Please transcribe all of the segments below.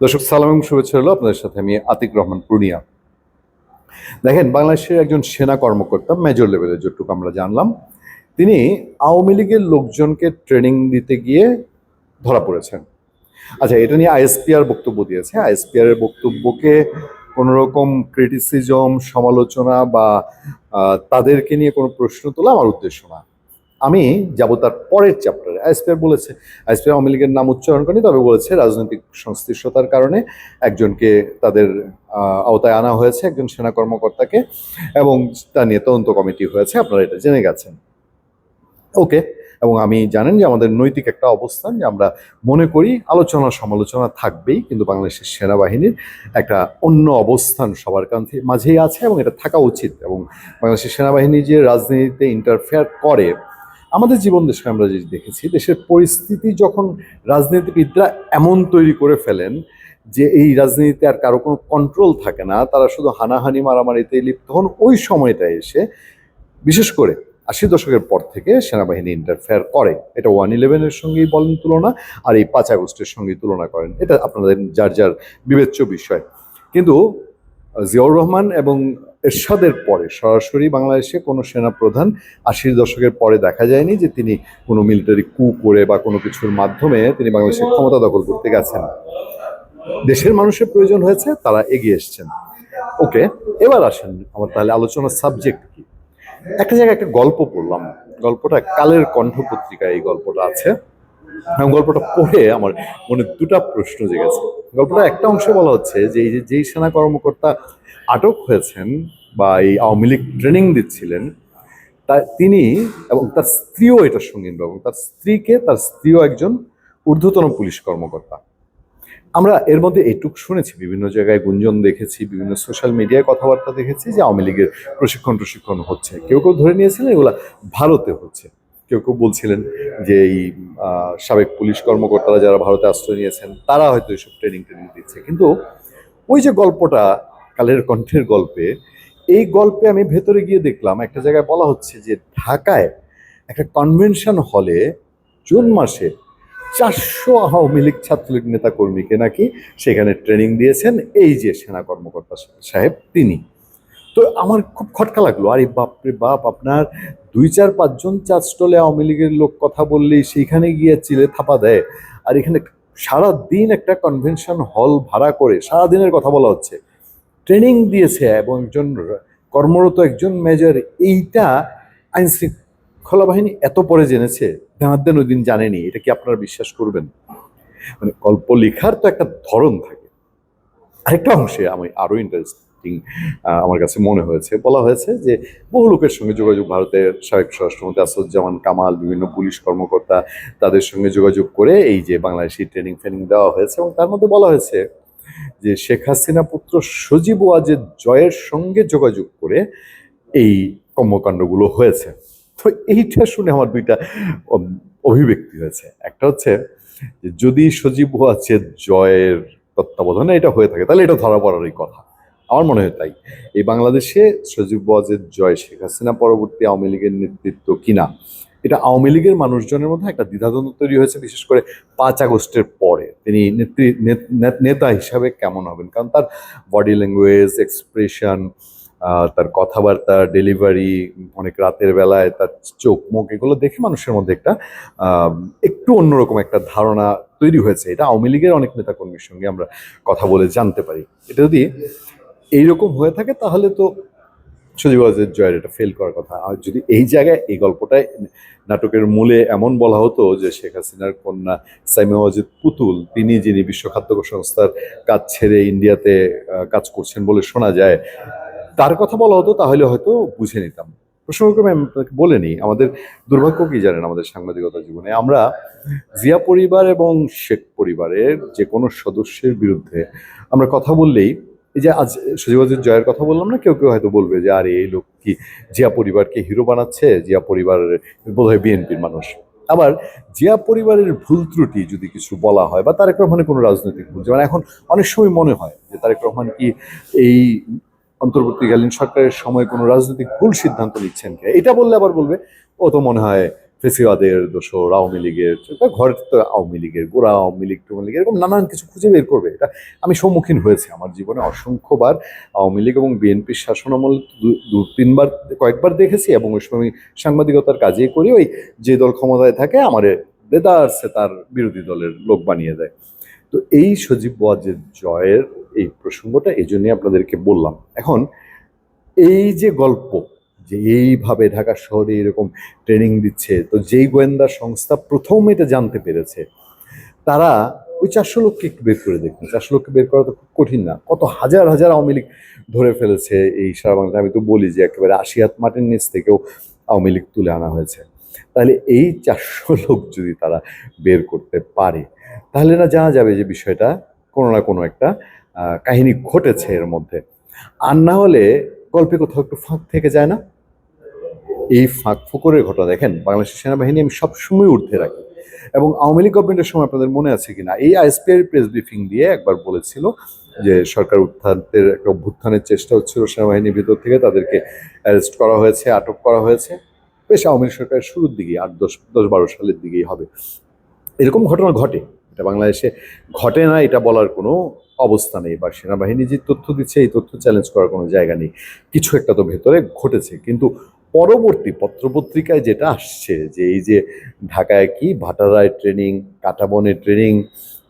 দর্শক, সালাম এবং শুভেচ্ছা হলো আপনাদের সাথে আমি আতিক রহমান পূর্ণিয়া। দেখেন, বাংলাদেশের একজন সেনা কর্মকর্তা মেজর লেভেলের যেটুকু আমরা জানলাম, তিনি আওয়ামী লীগের লোকজনকে ট্রেনিং দিতে গিয়ে ধরা পড়েছেন। আচ্ছা এটা নিয়ে আইএসপিআর বক্তব্য দিয়েছে। আইএসপিআর এর বক্তব্যকে কোনো রকম ক্রিটিসিজম সমালোচনা বা তাদেরকে নিয়ে কোনো প্রশ্ন তোলা আমার উদ্দেশ্য না। আমি যাব তার পরের চ্যাপ্টারে আইএসপিআর বলেছে। আইএসপিআর আওয়ামী লীগের নাম উচ্চারণ করেনি, তবে বলেছে রাজনৈতিক সংশ্লিষ্টতার কারণে একজনকে তাদের আওতায় আনা হয়েছে, একজন সেনা কর্মকর্তাকে, এবং তা নিয়ে তদন্ত কমিটি হয়েছে। আপনারা এটা জেনে গেছেন। ওকে এবং আমি জানেন যে আমাদের নৈতিক একটা অবস্থান, যে আমরা মনে করি আলোচনা সমালোচনা থাকবেই, কিন্তু বাংলাদেশের সেনাবাহিনীর একটা অন্য অবস্থান সবার কাছে মাঝেই আছে, এবং এটা থাকা উচিত। এবং বাংলাদেশের সেনাবাহিনী যে রাজনীতিতে ইন্টারফেয়ার করে আমাদের জীবন দেশে আমরা যে দেখেছি, দেশের পরিস্থিতি যখন রাজনীতিবিদরা এমন তৈরি করে ফেলেন যে এই রাজনীতিতে আর কারও কোনো কন্ট্রোল থাকে না, তারা শুধু হানাহানি মারামারিতে লিপ্ত হন, ওই সময়টা এসে বিশেষ করে আশি দশকের পর থেকে সেনাবাহিনী ইন্টারফেয়ার করে। এটা ওয়ান ইলেভেনের সঙ্গেই বলেন তুলনা, আর এই পাঁচ আগস্টের সঙ্গে তুলনা করেন। এটা আপনাদের যার যার বিবেচ্য বিষয়। কিন্তু জিয়াউর রহমান এবং এরশাদের পরে। সরাসরি বাংলাদেশে কোনো সেনাপ্রধান আশির দশকের পরে দেখা যায়নি যে তিনি কোনো মিলিটারি কু করে বা কোনো কিছুর মাধ্যমে তিনি বাংলাদেশের ক্ষমতা দখল করতে গেছেন। দেশের মানুষের প্রয়োজন হয়েছে, তারা এগিয়ে এসছেন। ওকে, এবার আসেন আমার তাহলে আলোচনার সাবজেক্ট কি? একটা জায়গায় একটা গল্প পড়লাম। গল্পটা কালের কণ্ঠ পত্রিকায় এই গল্পটা আছে। গল্পটা পড়ে আমার মনে দুটা প্রশ্ন জেগেছে। গল্পটা একটা অংশে বলা হচ্ছে যে, এই যে যেই সেনা কর্মকর্তা আটক হয়েছেন বা এই আওয়ামী লীগ ট্রেনিং দিচ্ছিলেন, তা তিনি এবং তার স্ত্রীও এটার সঙ্গীন এবং তার স্ত্রীকে তার স্ত্রীও একজন ঊর্ধ্বতন পুলিশ কর্মকর্তা। আমরা এর মধ্যে এটুক শুনেছি, বিভিন্ন জায়গায় গুঞ্জন দেখেছি, বিভিন্ন সোশ্যাল মিডিয়ায় কথাবার্তা দেখেছি যে আওয়ামী লীগের প্রশিক্ষণ প্রশিক্ষণ হচ্ছে। কেউ কেউ ধরে নিয়েছিলেন এগুলা ভারতে হচ্ছে। কেউ কেউ বলছিলেন যে এই সাবেক পুলিশ কর্মকর্তারা যারা ভারতে আশ্রয় নিয়েছেন, তারা হয়তো এইসব ট্রেনিং ট্রেনিং দিচ্ছে। কিন্তু ওই যে গল্পটা, কালের কণ্ঠের গল্পে এই গল্পে আমি ভেতরে গিয়ে দেখলাম, একটা জায়গায় বলা হচ্ছে যে ঢাকায় একটা কনভেনশন হলে জুন মাসে চারশো আওয়ামী লীগ ছাত্রলীগ নেতা কর্মীকে নাকি সেখানে ট্রেনিং দিয়েছেন এই যে সেনা কর্মকর্তা সাহেব তিনি। তো আমার খুব খটকা লাগল, আরে বাপরে বাপ, আপনার দুই চার পাঁচজন চার স্টলে আওয়ামী লীগের লোক কথা বললেই সেইখানে গিয়ে চিলে থাপা দেয়। আর এখানে সারা দিন একটা কনভেনশন হল ভাড়া করে সারা দিনের কথা বলা হচ্ছে। ট্রেনিং দিয়েছে এবং একজন কর্মরত একজন মেজর, এইটা আইন শৃঙ্খলা বাহিনী এত পরে জেনেছে দেন ওই দিন জানেনি, এটা কি আপনারা বিশ্বাস করবেন? মানে গল্প লেখার তো একটা ধরন থাকে। আরেকটা অংশে আমি আরও ইন্টারেস্টিং আমার কাছে মনে হয়েছে, বলা হয়েছে যে বহু লোকের সঙ্গে যোগাযোগ ভারতের সাবেক স্বরাষ্ট্রমন্ত্রী আসাদুজ্জামান কামাল, বিভিন্ন পুলিশ কর্মকর্তা তাদের সঙ্গে যোগাযোগ করে এই যে বাংলাদেশি ট্রেনিং ফ্রেনিং দেওয়া হয়েছে এবং তার মধ্যে বলা হয়েছে যে শেখ হাসিনা পুত্র সজীব ওয়াজেদ জয়ের সঙ্গে যোগাযোগ করে এই কর্মকাণ্ডগুলো হয়েছে। তো এইটা শুনে আমার দুইটা অভিব্যক্তি হয়েছে। একটা হচ্ছে যদি সজীব ওয়াজেদ জয়ের তত্ত্বাবধানে এটা হয়ে থাকে, তাহলে এটা ধরা পড়ারই কথা। আমার মনে হয় তাই। এই বাংলাদেশে সজীব ওয়াজেদ জয় শেখ হাসিনা পরবর্তী আওয়ামী লীগের নেতৃত্ব কিনা এটা আওয়ামী লীগের মানুষজনের মধ্যে একটা দ্বিধাদ্বন্দ্ব তৈরি হয়েছে, বিশেষ করে পাঁচ আগস্টের পরে। তিনি নেত্রী, নেত- হিসাবে কেমন হবেন? কারণ তার বডি ল্যাঙ্গুয়েজ এক্সপ্রেশন তার কথাবার্তা ডেলিভারি অনেক রাতের বেলায় তার চোখ, মুখ, এগুলো দেখে মানুষের মধ্যে একটা একটু অন্যরকম একটা ধারণা তৈরি হয়েছে। এটা আওয়ামী লীগের অনেক নেতাকর্মীর সঙ্গে আমরা কথা বলে জানতে পারি। এটা যদি এইরকম হয়ে থাকে, তাহলে তো সজীব ওয়াজেদ জয়ের এটা ফেল করার কথা। আর যদি এই জায়গায় এই গল্পটায় নাটকের মূলে এমন বলা হতো যে শেখ হাসিনার কন্যা সাইমা ওয়াজেদ পুতুল, তিনি যিনি বিশ্ব খাদ্য সংস্থার কাজ ছেড়ে ইন্ডিয়াতে কাজ করছেন বলে শোনা যায়, তার কথা বলা হতো তাহলে হয়তো বুঝে নিতাম। প্রসঙ্গক্রমে আমি নিই, আমাদের দুর্ভাগ্য কি জানেন আমাদের সাংবাদিকতা জীবনে? আমরা জিয়া পরিবার এবং শেখ পরিবারের যে কোনো সদস্যের বিরুদ্ধে আমরা কথা বললেই এই যে আজ সজীবাজের জয়ের কথা বললাম না, কেউ কেউ হয়তো বলবে যে, আরে এই লোক কি জিয়া পরিবারকে হিরো বানাচ্ছে? জিয়া পরিবারের বোধহয় বিএনপির মানুষ। আবার জিয়া পরিবারের ভুল ত্রুটি যদি কিছু বলা হয়, বা তারেক রহমানের কোনো রাজনৈতিক ভুল, যেমন এখন অনেক সময় মনে হয় যে, তারেক রহমান কি এই অন্তর্বর্তীকালীন সরকারের সময় কোনো রাজনৈতিক ভুল সিদ্ধান্ত নিচ্ছেন এটা বললে আবার বলবে, ও তো মনে হয় ফেসিবাদের দোষর আওয়ামী লীগের ঘরের তো আওয়ামী লীগের, গোড়া আওয়ামী লীগ, টুমী লীগ, এরকম নানান কিছু খুঁজে বের করবে। এটা আমি সম্মুখীন হয়েছি আমার জীবনে অসংখ্যবার। আওয়ামী লীগ এবং বিএনপির শাসনামল দু- তিনবার, কয়েকবার দেখেছি এবং ওই সময় সাংবাদিকতার কাজেই করি, ওই যে দল ক্ষমতায় থাকে, আমারে দেদারসে তার বিরোধী দলের লোক বানিয়ে দেয়। তো এই সজীব ওয়াজের জয়ের এই প্রসঙ্গটা, এই জন্যই আপনাদেরকে বললাম। এখন, এই যে গল্প যে এইভাবে ঢাকা শহরে এরকম ট্রেনিং দিচ্ছে। তো যেই গোয়েন্দা সংস্থা প্রথম এটা জানতে পেরেছে, তারা ওই চারশো লোককে একটু বের করে দেখুন। চারশো লোককে বের করা তো খুব কঠিন না। কত হাজার হাজার আওয়ামী লীগ ধরে ফেলেছে এই সারা বাংলায় আমি তো বলি যে একেবারে আশি হাত মাটির নিচ থেকেও আওয়ামী লীগ তুলে আনা হয়েছে। তাহলে এই চারশো লোক যদি তারা বের করতে পারে, তাহলে না জানা যাবে যে বিষয়টা কোনো না কোনো একটা কাহিনী ঘটেছে এর মধ্যে। আর না হলে গল্পে কোথাও একটু ফাঁক থেকে যায় না? এই ফাঁক ফোকরের ঘটনা দেখেন, বাংলাদেশের সেনাবাহিনী আমি সবসময় ঊর্ধ্বে রাখি। এবং আওয়ামী লীগ গভর্নমেন্টের সময় আপনাদের মনে আছে কিনা, এই আইএসপিআর প্রেস ব্রিফিং দিয়ে একবার বলেছিল যে সরকার উত্থানের একটা অভ্যুত্থানের চেষ্টা হচ্ছিল সেনাবাহিনীর ভিতর থেকে, তাদেরকে অ্যারেস্ট করা হয়েছে, আটক করা হয়েছে। বেশ, আওয়ামী লীগ সরকারের শুরুর দিকেই, আট, দশ দশ, বারো সালের দিকেই হবে। এরকম ঘটনা ঘটে। এটা বাংলাদেশে ঘটে না, এটা বলার কোনো অবস্থা নেই বা সেনাবাহিনী যে তথ্য দিচ্ছে, এই তথ্য চ্যালেঞ্জ করার কোনো জায়গা নেই। কিছু একটা তো ভেতরে ঘটেছে। কিন্তু পরবর্তী পত্রপত্রিকায় যেটা আসছে, যে এই যে ঢাকায় কি, ভাটারায় ট্রেনিং কাটাবনে ট্রেনিং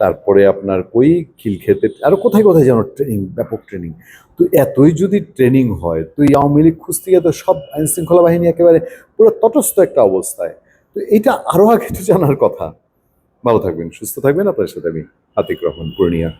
তারপরে আপনার কই, খিলক্ষেতে, আরও কোথায় কোথায় যেন ট্রেনিং ব্যাপক ট্রেনিং তো এতই যদি ট্রেনিং হয়, তো এই আওয়ামী লীগ খুঁজতে গিয়ে তো সব আইন শৃঙ্খলা বাহিনী একেবারে পুরো তটস্থ একটা অবস্থায়। তো এটা আরও আগে জানার কথা। ভালো থাকবেন, সুস্থ থাকবেন। আপনার সাথে আমি আতিক রহমান, পূর্ণিয়া।